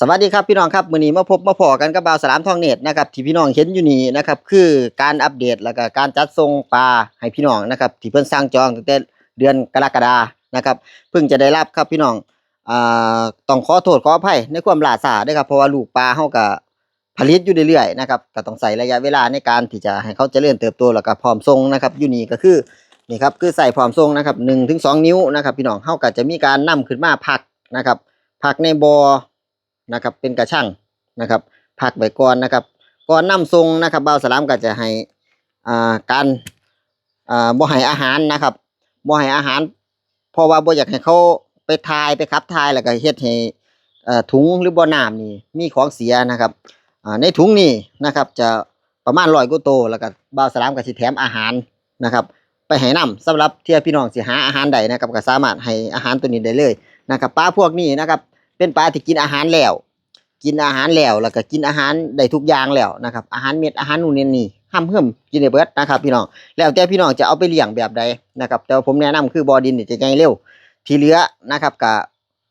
สวัสดีครับพี่น้องครับมื้อนี้มาพบมาพอกันกับบ่าวสลามทองเน็ตนะครับที่พี่น้องเห็นอยู่นี่นะครับคือการอัปเดตแล้วก็การจัดส่งปลาให้พี่น้องนะครับที่เพิ่นสั่งจองตั้งแต่เดือนกรกฎานะครับเพิ่งจะได้รับครับพี่น้องอ่าต้องขอโทษขออภัยในความล่าช้าด้วยครับเพราะว่าลูกปลาเฮาก็ผลิตอยู่เรื่อยๆนะครับก็ต้องใส่ระยะเวลาในการที่จะให้เขาเจริญเติบโตแล้วก็พร้อมส่งนะครับอยู่นี่ก็คือนี่ครับคือใส่พร้อมส่งนะครับ1ถึง2นิ้วนะครับพี่น้องเฮาก็จะมีการนํขึ้นมาพักนะครับพักในบ่อ นะครับ เป็นกระช่างนะครับพักไว้ก่อนนะครับก่อนนำทรงนะครับบ่าวสลามก็จะให้อ่าการอ่าบ่ให้อาหารนะครับบ่ให้อาหารเพราะว่าบ่อยากให้เขาไปทายไปขับทายแล้วก็เฮ็ดให้ถุงหรือบ่อน้ำนี่มีของเสียนะครับอ่าในถุงนี่นะครับจะประมาณ100กว่าโตแล้วก็บ่าวสลามก็สิแถมอาหารนะครับ ไปให้นํสำหรับเที่ยพี่น้องสิหาอาหารใดนะครับก็สามารถให้อาหารตัวนี้ได้เลยนะครับปลาพวกนี้นะครับ เป็นปลาที่กินอาหารแล้ว กินอาหารแล้วแล้วก็กินอาหารได้ทุกอย่างแล้วนะครับ อาหารเม็ดอาหารนู่นนี่นี่ห้ามเพิ่มกินได้เบิดนะครับ พี่น้องแล้วแต่พี่น้องจะเอาไปเลี้ยงแบบใดนะครับ แต่ผมแนะนำคือบ่อดินจะใหญ่เร็ว ที่เหลือนะครับก็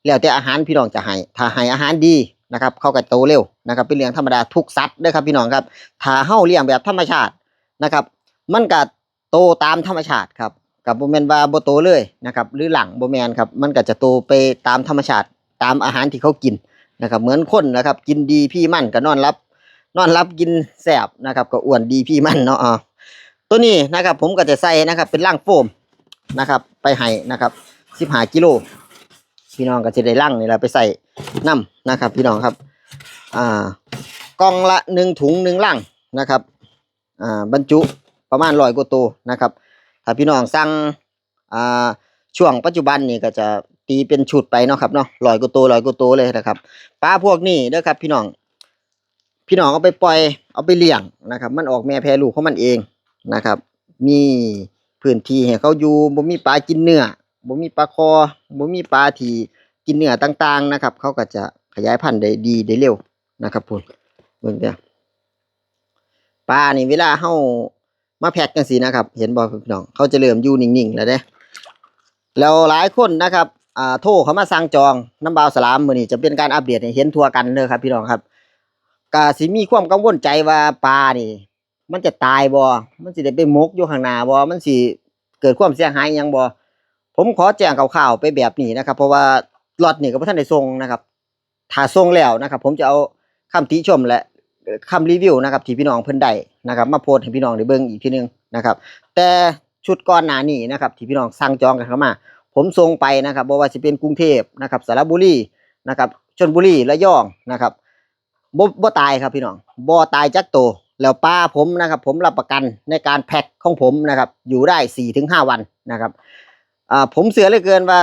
แล้วแต่อาหารพี่น้องจะให้ถ้าให้อาหารดีนะครับ เขาก็โตเร็วนะครับเป็นเรื่องธรรมดาทุกสัตว์ด้อครับพี่น้องครับถ้าเฮาเลี้ยงแบบธรรมชาตินะครับ มันก็โตตามธรรมชาติครับกับโบแมนว่าบ่โตเลยนะครับหรือหลังโบแมนครับมันก็จะโตไปตามธรรมชาติ ตามอาหารที่เขากินนะครับ เหมือนคนนะครับ กินดีพี่มั่นก็นอนรับ นอนรับกินแสบนะครับ ก็อ้วนดีพี่มั่นเนาะอ่าตัวนี้นะครับ ผมก็จะใส่นะครับ เป็นร่างโฟมนะครับ ไปให้นะครับสิบห้ากิโลพี่น้องก็จะได้ร่างนี่แหละไปใส่น้ำนะครับ พี่น้องครับ อ่ากล่องละหนึ่งถุงหนึ่งร่างนะครับ อ่าบรรจุประมาณร้อยกว่าตัวนะครับ ถ้าพี่น้องสั่งอ่าช่วงปัจจุบันนี่ก็จะ ตีเป็นชุดไปเนาะครับเนาะร้อยกว่าตัวร้อยกว่าตัวเลยนะครับปลาพวกนี้เด้อครับพี่น้อง พี่น้องเอาไปปล่อยเอาไปเลี้ยงนะครับ มันออกแม่แพรลูกของมันเองนะครับ มีพื้นที่ให้เขาอยู่บ่มีปลากินเนื้อบ่มีปลาคอบ่มีปลาที่กินเนื้อต่างๆนะครับ เขาก็จะขยายพันธุ์ได้ดีได้เร็วนะครับพุ่นเบิ่งเด้อปลานี่เวลาเฮามาแพ็คจังซี่นะครับ เห็นบ่พี่น้องเขาจะเริ่มอยู่นิ่งๆแล้วเด้แล้วหลายคนนะครับ อ่าโทรเขามาสั่งจองน้ำบาวสลามมื้อนี้จะเป็นการอัปเดตให้เห็นทั่วกันเด้อครับ พี่น้องครับก็สิมีความกังวลใจว่าปลานี่ มันจะตายบ่มันสิได้ไปมกอยู่ข้างหน้าบ่มันสิเกิดความเสียหายหยังบ่ผมขอแจ้งข่าวๆไปแบบนี้นะครับ เพราะว่าล็อตนี่ก็บ่ทันได้ส่งนะครับถ้าส่งแล้วนะครับ ผมจะเอาคำติชมและเอ่อคำรีวิวนะครับที่พี่น้องเพิ่นได้นะครับมาโพสให้พี่น้องได้เบิ่งอีกทีหนึงนะครับ แต่ชุดก่อนหน้านี้นะครับที่พี่น้องสั่งจองกันเข้ามา ผมส่งไปนะครับบ่ว่าสิเป็นกรุงเทพนะครับสระบุรีนะครับชลบุรีระยองนะครับบ่บ่ตายครับพี่น้องบ่ตายจักโตวแล้วปลาผมนะครับ ผมรับประกันในการแพ็คของผมนะครับ อยู่ได้สี่ถึงห้าวันนะครับอ่าผมเสือเหลือเกินว่า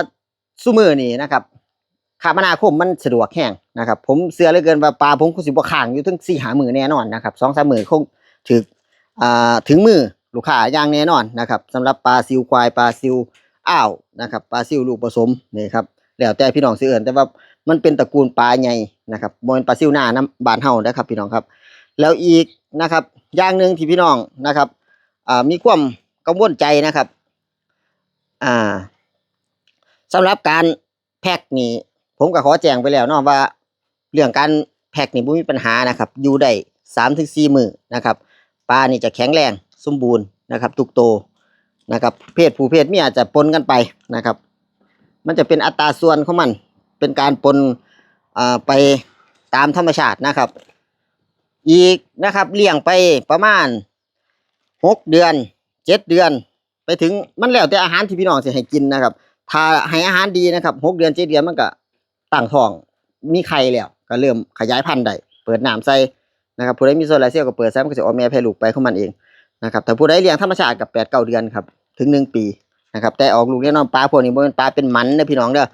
ซุมือนี่นะครับคมนาคมมันสะดวกแห้งนะครับ ผมเสือเหลือเกินว่าปลาผมคงสิบ่ค้างอยู่ถึงสี่หามือแน่นอนนะครับสองสามมือคงถึงอ่าถึงมือลูกค้าอย่างแน่นอนนะครับสำหรับปลาซิวควายปลาซิว อ้าวนะครับปลาซิวลูกผสมนี่ครับแล้วแต่พี่น้องสิเอิ้นแต่ว่ามันเป็นตระกูลปลาใหญ่นะครับม่นปลาซิวหน้าน้ำบานเฮานะครับพี่น้องครับ แล้วอีกนะครับอย่างหนึ่งที่พี่น้องนะครับอ่ามีความกังวลใจนะครับอ่าสำหรับการแพ็คนี่ผมก็ขอแจ้งไปแล้วเนาะว่า เรื่องการแพ็คนี่บ่มีปัญหานะครับ อยู่ได้3ถึง4มื้อนะครับปลานี่จะแข็งแรงสมบูรณ์นะครับ ทุกโต นะครับเพศผู้เพศเมียจะปนกันไปนะครับ มันจะเป็นอัตราส่วนของมัน เป็นการปนอ่าไปตามธรรมชาตินะครับ อีกนะครับเลี้ยงไปประมาณหกเดือนเจ็ดเดือน ไปถึงมันแล้วแต่อาหารที่พี่น้องสิให้กินนะครับ ถ้าให้อาหารดีนะครับหกเดือนเจ็ดเดือนมันก็ตั้งท้องมีไข่แล้วก็เริ่มขยายพันธุ์ได้เปิดน้ำใส่นะครับผู้ใดมีโซลาเซลล์ก็เปิดใส่มันก็จะออกแม่แพร่ลูกไปของมันเองนะครับถ้าผู้ใดเลี้ยงธรรมชาติกับแปดเก้าเดือนครับ ถึงหนึ่งปีนะครับแต่ออกลูกแน่นอนปลาพวกนี้บ่เป็นปลาเป็นหมันนะพี่น้องเด้อ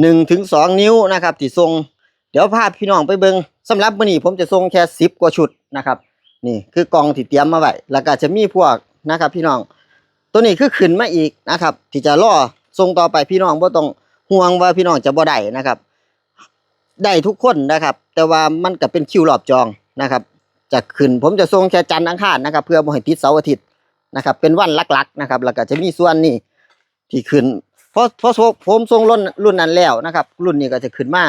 หนึ่งถึงสองนิ้วนะครับที่ทรงเดี๋ยวพาพพี่น้องไปเบิงสำหรับมื้อนี้ผมจะทรงแค่สิบกว่าชุดนะครับ นี่คือกองที่เตรียมมาไว้แล้วก็จะมีพวกนะครับ พี่น้อง ตัวนี้คือขึ้นมาอีกนะครับ ที่จะล่อทรงต่อไปพี่น้องบ่ต้องห่วงว่าพี่น้องจะบ่ได้นะครับ ได้ทุกคนนะครับ แต่ว่ามันก็เป็นคิวรอบจองนะครับจะขึ้นผมจะทรงแค่จันทร์อังคารนะครับ เพื่อบ่ให้ติดเสาร์อาทิตย์ นะครับ เป็นวันหลักๆนะครับแล้วก็จะมีส่วนนี้ที่ขึ้นเพราะเพราะผมทรงรุ่นรุ่นนั้นแล้วนะครับ รุ่นนี้ก็จะขึ้นมา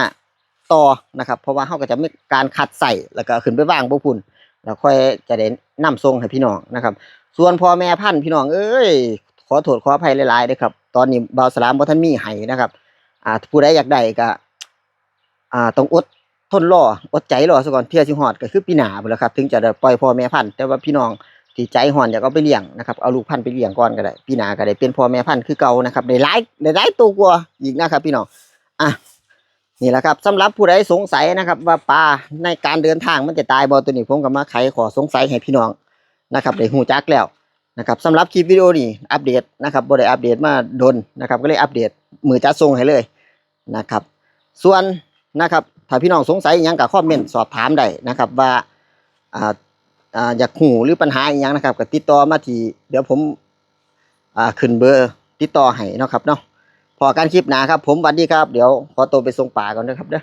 ต่อนะครับ เพราะว่าเฮาก็จะมีการคัดใส่แล้วก็ขึ้นไปวางบ่พุ่นแล้วค่อยจะได้นำส่งให้พี่น้องนะครับ ส่วนพ่อแม่พันธุ์พี่น้องเอ้ยขอโทษขออภัยหลายๆด้อครับ ตอนนี้บ่าวสลามบ่ทันมีให้นะครับอ่าผู้ใดอยากได้ก็อ่าต้องอดทนรออดใจรอซะก่อนเที่ยสิฮอดก็คือปีหนาพุ่นแหละครับ ถึงจะได้ปล่อยพ่อแม่พันธุ์แต่ว่าพี่น้อง ที่ใจฮ้อนอยากเอาไปเลี้ยงนะครับเอาลูกพันธุ์ไปเลี้ยงก่อนก็ได้ปีหน้าก็ได้เป็นพ่อแม่พันธุ์คือเก่านะครับได้หลายได้หลายตัวกว่าอีกนะครับ พี่น้องอะนี่แหละครับสำหรับผู้ใดสงสัยนะครับ ว่าปลาในการเดินทางมันจะตายบ่ตัวนี้ผมก็มาไขขอสงสัยให้พี่น้องนะครับได้ฮู้จักแล้วนะครับสำหรับคลิปวิดีโอนี้อัปเดตนะครับบ่ได้อัปเดตมาดนนะครับ ก็เลยอัปเดตมือจัดส่งให้เลยนะครับ ส่วนนะครับถ้าพี่น้องสงสัยอิหยังกับคอมเมนต์สอบถามได้นะครับว่าอ่า อ่าอยากหูหรือปัญหาอีกอยังนะครับก็ติดต่อมาที่เดี๋ยวผมอ่าขึ้นเบอร์ติดต่อให้นะครับเนาะพอการคลิปหนาครับ ผมวันดีครับ เดี๋ยวขอตัวไปส่งป่าก่อนนะครับเด้อ